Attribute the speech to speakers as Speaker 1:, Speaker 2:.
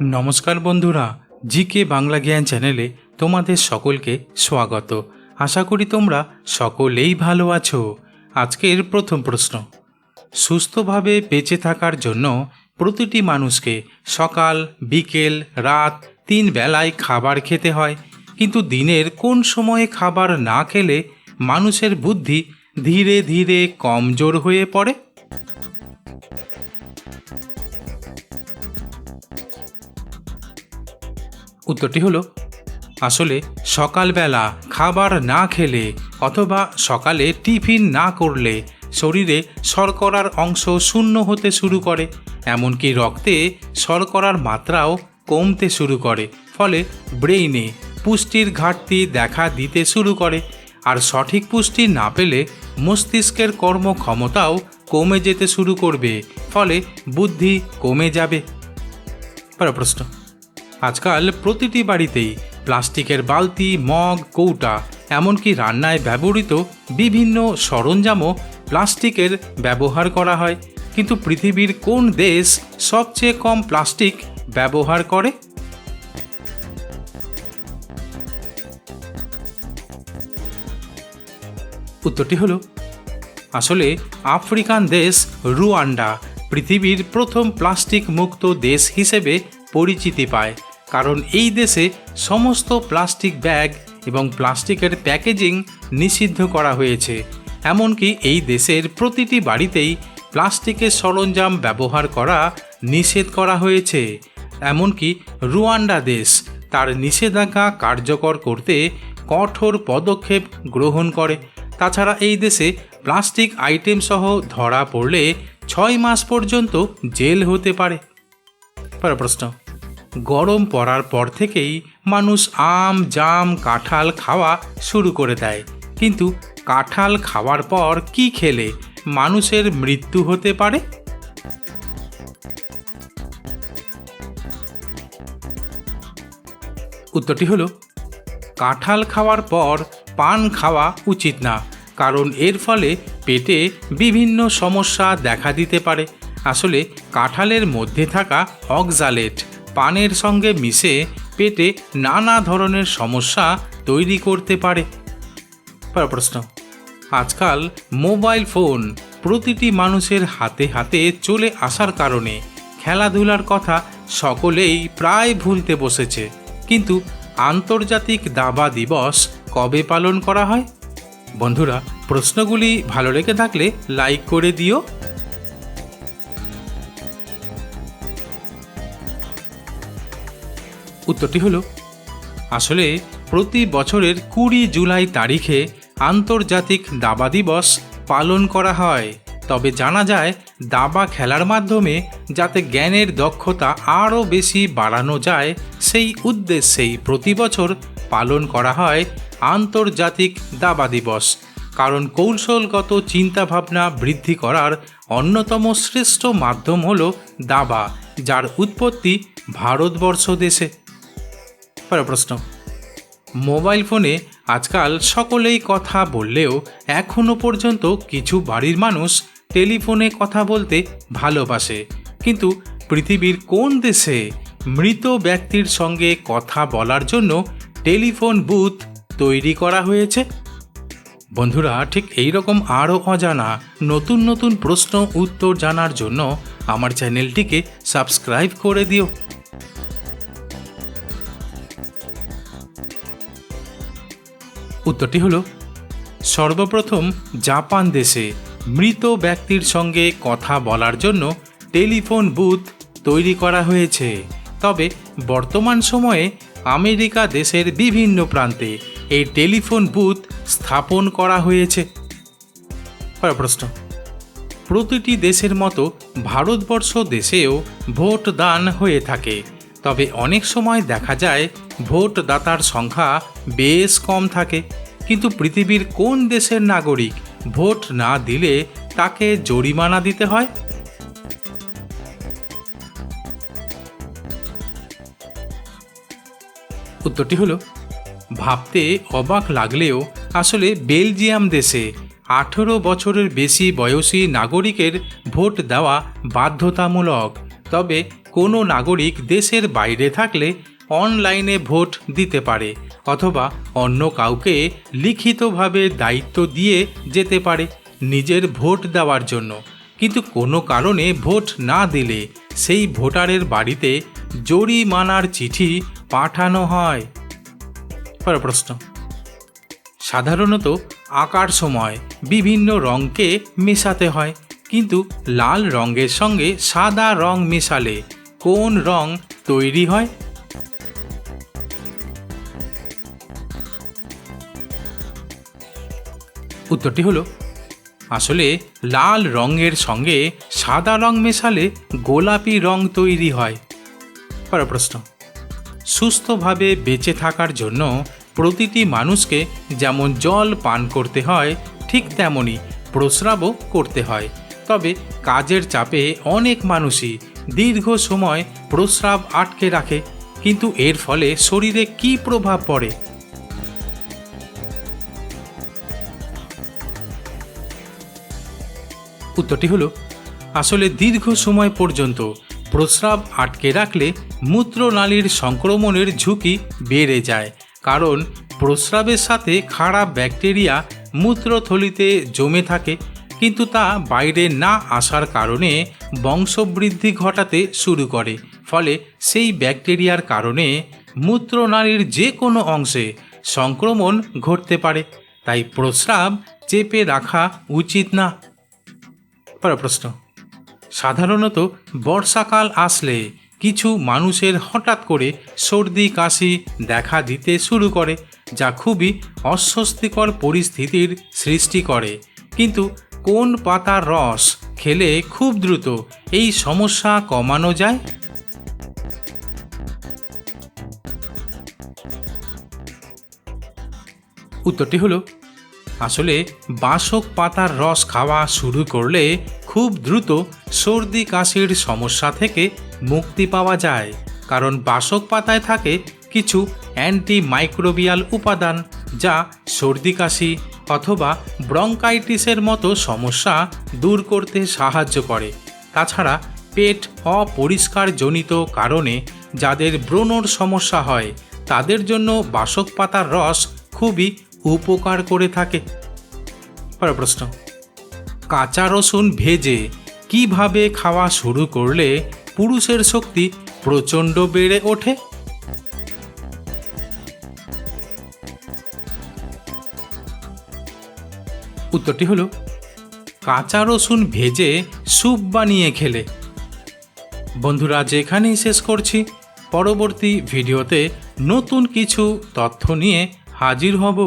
Speaker 1: নমস্কার বন্ধুরা জি কে বাংলা জ্ঞান চ্যানেলে তোমাদের সকলকে স্বাগত। আশা করি তোমরা সকলেই ভালো আছো। আজকের প্রথম প্রশ্ন, সুস্থভাবে বেঁচে থাকার জন্য প্রতিটি মানুষকে সকাল, বিকেল, রাত তিন বেলায় খাবার খেতে হয়। কিন্তু দিনের কোন সময়ে খাবার না খেলে মানুষের বুদ্ধি ধীরে ধীরে কমজোর হয়ে পড়ে? উত্তরটি হলো, আসলে সকালবেলা খাবার না খেলে অথবা সকালে টিফিন না করলে শরীরে শর্করার অংশ শূন্য হতে শুরু করে, এমনকি রক্তে শর্করার মাত্রাও কমতে শুরু করে, ফলে ব্রেইনে পুষ্টির ঘাটতি দেখা দিতে শুরু করে। আর সঠিক পুষ্টি না পেলে মস্তিষ্কের কর্মক্ষমতাও কমে যেতে শুরু করবে, ফলে বুদ্ধি কমে যাবে। পরের প্রশ্ন। আজকাল প্রতিটি বাড়িতেই প্লাস্টিকের বালতি, মগ, কৌটা, এমনকি রান্নায় ব্যবহৃত বিভিন্ন সরঞ্জামও প্লাস্টিকের ব্যবহার করা হয়। কিন্তু পৃথিবীর কোন দেশ সবচেয়ে কম প্লাস্টিক ব্যবহার করে? উত্তরটি হলো, আসলে আফ্রিকান দেশ রুয়ান্ডা পৃথিবীর প্রথম প্লাস্টিক মুক্ত দেশ হিসেবে পরিচিতি পায়, কারণ এই দেশে সমস্ত প্লাস্টিক ব্যাগ এবং প্লাস্টিকের প্যাকেজিং নিষিদ্ধ করা হয়েছে। এমনকি এই দেশের প্রতিটি বাড়িতেই প্লাস্টিকের সরঞ্জাম ব্যবহার করা নিষেধ করা হয়েছে। এমনকি রুয়ান্ডা দেশ তার নিষেধাজ্ঞা কার্যকর করতে কঠোর পদক্ষেপ গ্রহণ করে। তাছাড়া এই দেশে প্লাস্টিক আইটেম সহ ধরা পড়লে ছয় মাস পর্যন্ত জেল হতে পারে। প্রশ্ন, গরম পড়ার পর থেকেই মানুষ আম, জাম, কাঁঠাল খাওয়া শুরু করে দেয়। কিন্তু কাঁঠাল খাওয়ার পর কি খেলে? মানুষের মৃত্যু হতে পারে? উত্তরটি হলো, কাঁঠাল খাওয়ার পর পান খাওয়া উচিত না, কারণ এর ফলে পেটে বিভিন্ন সমস্যা দেখা দিতে পারে। আসলে কাঁঠালের মধ্যে থাকা অক্সালেট পানের সঙ্গে মিশে পেটে নানা ধরনের সমস্যা তৈরি করতে পারে। প্রশ্ন, আজকাল মোবাইল ফোন প্রতিটি মানুষের হাতে হাতে চলে আসার কারণে খেলাধুলার কথা সকলেই প্রায় ভুলতে বসেছে। কিন্তু আন্তর্জাতিক দাবা দিবস কবে পালন করা হয়? বন্ধুরা, প্রশ্নগুলি ভালো লেগে থাকলে লাইক করে দিও। উত্তরটি হলো, আসলে প্রতি বছরের কুড়ি জুলাই তারিখে আন্তর্জাতিক দাবা দিবস পালন করা হয়। তবে জানা যায়, দাবা খেলার মাধ্যমে যাতে জ্ঞানের দক্ষতা আরও বেশি বাড়ানো যায়, সেই উদ্দেশ্যেই প্রতি বছর পালন করা হয় আন্তর্জাতিক দাবা দিবস। কারণ কৌশলগত চিন্তাভাবনা বৃদ্ধি করার অন্যতম শ্রেষ্ঠ মাধ্যম হল দাবা, যার উৎপত্তি ভারতবর্ষ দেশে। প্রশ্ন। মোবাইল ফোনে আজকাল সকলেই কথা বললেও এখনও পর্যন্ত কিছু বাড়ির মানুষ টেলিফোনে কথা বলতে ভালোবাসে। কিন্তু পৃথিবীর কোন দেশে মৃত ব্যক্তির সঙ্গে কথা বলার জন্য টেলিফোন বুথ তৈরি করা হয়েছে। বন্ধুরা, ঠিক এই রকম আরও অজানা নতুন নতুন প্রশ্ন উত্তর জানার জন্য আমার চ্যানেলটিকে সাবস্ক্রাইব করে দিও। উত্তরটি হলো, সর্বপ্রথম জাপান দেশে মৃত ব্যক্তির সঙ্গে কথা বলার জন্য টেলিফোন বুথ তৈরি করা হয়েছে। তবে বর্তমান সময়ে আমেরিকা দেশের বিভিন্ন প্রান্তে এই টেলিফোন বুথ স্থাপন করা হয়েছে। প্রশ্ন। প্রতিটি দেশের মতো ভারতবর্ষ দেশেও ভোট দান হয়ে থাকে। তবে অনেক সময় দেখা যায় ভোটদাতার সংখ্যা বেশ কম থাকে। কিন্তু পৃথিবীর কোন দেশের নাগরিক ভোট না দিলে তাকে জরিমানা দিতে হয়? উত্তরটি হলো, ভাবতে অবাক লাগলেও আসলে বেলজিয়াম দেশে আঠেরো বছরের বেশি বয়সী নাগরিকের ভোট দেওয়া বাধ্যতামূলক। তবে কোনো নাগরিক দেশের বাইরে থাকলে অনলাইনে ভোট দিতে পারে অথবা অন্য কাউকে লিখিতভাবে দায়িত্ব দিয়ে যেতে পারে নিজের ভোট দেওয়ার জন্য। কিন্তু কোনো কারণে ভোট না দিলে সেই ভোটারের বাড়িতে জরিমানার চিঠি পাঠানো হয়। পরের প্রশ্ন। সাধারণত আঁকার সময় বিভিন্ন রঙকে মেশাতে হয়, কিন্তু লাল রঙের সঙ্গে সাদা রং মেশালে কোন রং তৈরি হয়? উত্তরটি হলো, আসলে লাল রঙের সঙ্গে সাদা রং মেশালে গোলাপি রং তৈরি হয়। পরের প্রশ্ন সুস্থভাবে বেঁচে থাকার জন্য প্রতিটি মানুষকে যেমন জল পান করতে হয়, ঠিক তেমনই প্রস্রাবও করতে হয়। তবে কাজের চাপে অনেক মানুষই দীর্ঘ সময় প্রস্রাব আটকে রাখে, কিন্তু এর ফলে শরীরে কি প্রভাব পড়ে? উত্তরটি হলো, আসলে দীর্ঘ সময় পর্যন্ত প্রস্রাব আটকে রাখলে মূত্রনালীর সংক্রমণের ঝুঁকি বেড়ে যায়। কারণ প্রস্রাবের সাথে খারাপ ব্যাকটেরিয়া মূত্রথলিতে জমে থাকে, কিন্তু তা বাইরে না আসার কারণে বংশবৃদ্ধি ঘটাতে শুরু করে। ফলে সেই ব্যাকটেরিয়ার কারণে মূত্রনালীর যে কোনো অংশে সংক্রমণ ঘটতে পারে। তাই প্রস্রাব চেপে রাখা উচিত না। পরের প্রশ্ন। সাধারণত বর্ষাকাল আসলে কিছু মানুষের হঠাৎ করে সর্দি, কাশি দেখা দিতে শুরু করে, যা খুবই অস্বস্তিকর পরিস্থিতির সৃষ্টি করে। কিন্তু কোন পাতার রস খেলে খুব দ্রুত এই সমস্যা কমানো যায়? উত্তরটি হলো আসলে বাসক পাতার রস খাওয়া শুরু করলে খুব দ্রুত সর্দি কাশির সমস্যা থেকে মুক্তি পাওয়া যায়। কারণ বাসক পাতায় থাকে কিছু অ্যান্টিমাইক্রোবিয়াল উপাদান যা সর্দি কাশি অথবা ব্রঙ্কাইটিসের মতো সমস্যা দূর করতে সাহায্য করে। তাছাড়া পেট অপরিষ্কার জনিত কারণে যাদের ব্রণর সমস্যা হয়, তাদের জন্য বাসক পাতার রস খুবই উপকার করে থাকে। পরের প্রশ্ন, কাঁচা রসুন ভেজে কীভাবে খাওয়া শুরু করলে পুরুষের শক্তি প্রচণ্ড বেড়ে ওঠে? উত্তরটি হলো, কাঁচা রসুন ভেজে স্যুপ বানিয়ে খেলে। বন্ধুরা যেখানেই শেষ করছি। পরবর্তী ভিডিওতে নতুন কিছু তথ্য নিয়ে হাজির হব।